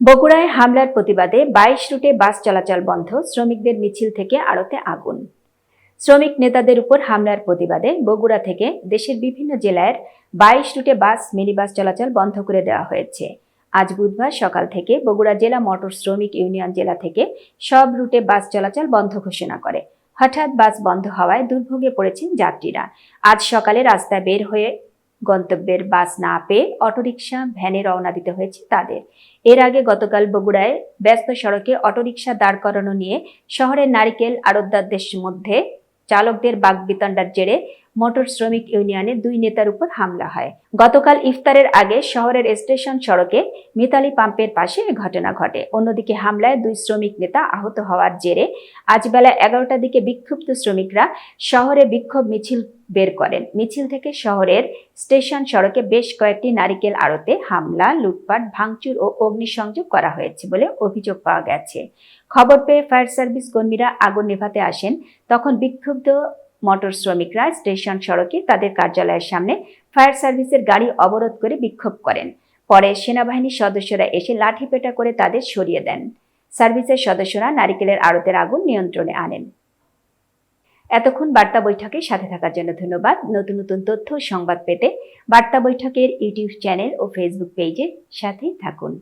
বগুড়ায় হামলার প্রতিবাদে বাইশ রুটে বাস চলাচল বন্ধ, শ্রমিকদের মিছিল থেকে আড়তে আগুন। শ্রমিক নেতাদের উপর হামলার প্রতিবাদে বগুড়া থেকে দেশের বিভিন্ন জেলার বাইশ রুটে বাস মিনি বাস চলাচল বন্ধ করে দেওয়া হয়েছে। আজ বুধবার সকাল থেকে বগুড়া জেলা মোটর শ্রমিক ইউনিয়ন জেলা থেকে সব রুটে বাস চলাচল বন্ধ ঘোষণা করে। হঠাৎ বাস বন্ধ হওয়ায় দুর্ভোগে পড়েছেন যাত্রীরা। আজ সকালে রাস্তায় বের হয়ে গন্তব্যের বাস না পেয়ে অটোরিকশা ভ্যানে রওনা দিতে হয়েছে তাদের। এর আগে গতকাল বগুড়ায় ব্যস্ত সড়কে অটোরিকশা দাঁড় করানো নিয়ে শহরের নারিকেল আড়তদারদের মধ্যে চালকদের বাগবিতণ্ডার জেরে মোটর শ্রমিক ইউনিয়নের দুই নেতার উপর হামলা হয়। গতকাল ইফতারের আগে শহরের স্টেশন সড়কে মিতালি পাম্পের পাশে ঘটনা ঘটে। অন্যদিকে হামলায় দুই শ্রমিক নেতা আহত হওয়ার জেরে আজ বেলা এগারোটার দিকে বিক্ষুব্ধ শ্রমিকরা শহরে বিক্ষোভ মিছিল বের করেন। মিছিল থেকে শহরের স্টেশন সড়কে বেশ কয়েকটি নারিকেল আড়তে হামলা, লুটপাট, ভাঙচুর ও অগ্নিসংযোগ করা হয়েছে বলে অভিযোগ পাওয়া গেছে। খবর পেয়ে ফায়ার সার্ভিস কর্মীরা আগুন নেভাতে আসেন। তখন বিক্ষুব্ধ মোটর শ্রমিকরা স্টেশন সড়কে তাদের কার্যালয়ের সামনে ফায়ার সার্ভিসের গাড়ি অবরোধ করে বিক্ষোভ করেন। পরে সেনাবাহিনীর সদস্যরা এসে লাঠিপেটা করে তাদের সরিয়ে দেন। সার্ভিসের সদস্যরা নারিকেলের আড়তের আগুন নিয়ন্ত্রণে আনেন। এতক্ষণ বার্তা বৈঠকে সাথে থাকার জন্য ধন্যবাদ। নতুন নতুন তথ্য সংবাদ পেতে বার্তা বৈঠকের ইউটিউব চ্যানেল ও ফেসবুক পেজের সাথেই থাকুন।